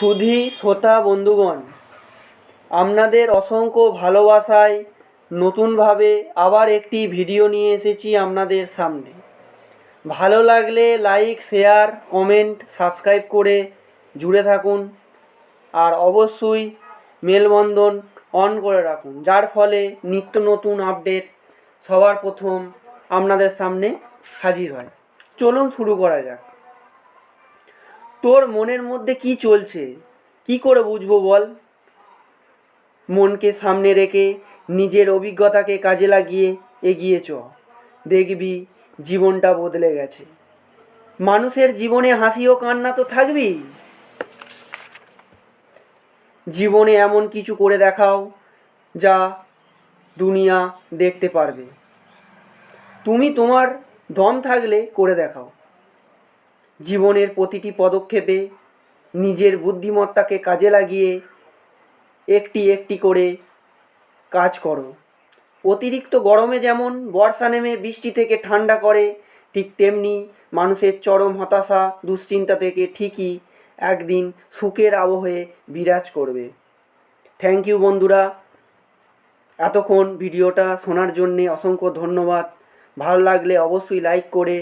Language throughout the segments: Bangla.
সুধী শ্রোতা বন্ধুগণ, আপনাদের অসংখ্য ভালোবাসায় নতুনভাবে আবার একটি ভিডিও নিয়ে এসেছি আপনাদের সামনে। ভালো লাগলে লাইক, শেয়ার, কমেন্ট, সাবস্ক্রাইব করে জুড়ে থাকুন আর অবশ্যই মেলবন্ধন অন করে রাখুন, যার ফলে নিত্য নতুন আপডেট সবার প্রথম আপনাদের সামনে হাজির হয়। চলুন শুরু করা যাক। তোর মনের মধ্যে কি চলছে? কি করে বুঝব বল? মনকে সামনে রেখে নিজের অভিজ্ঞতাকে কাজে লাগিয়ে এগিয়ে চ। দেখবি জীবনটা বদলে গেছে। মানুষের জীবনে হাসি ও কান্না তো থাকবেই। জীবনে এমন কিছু করে দেখাও যা দুনিয়া দেখতে পারবে। তুমি তোমার দম থাকলে করে দেখাও। জীবনের প্রতিটি পদক্ষেপে নিজের বুদ্ধিমত্তাকে কাজে লাগিয়ে একটি একটি করে কাজ করো। অতিরিক্ত গরমে যেমন বর্ষা নেমে বৃষ্টি থেকে ঠান্ডা করে, ঠিক তেমনি মানুষের চরম হতাশা, দুশ্চিন্তা থেকে ঠিকই একদিন সুখের আবহে বিরাজ করবে। থ্যাংক ইউ বন্ধুরা। এতক্ষণ ভিডিওটা শোনার জন্যে অসংখ্য ধন্যবাদ। ভালো লাগলে অবশ্যই লাইক করে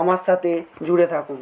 আমার সাথে জুড়ে থাকুন।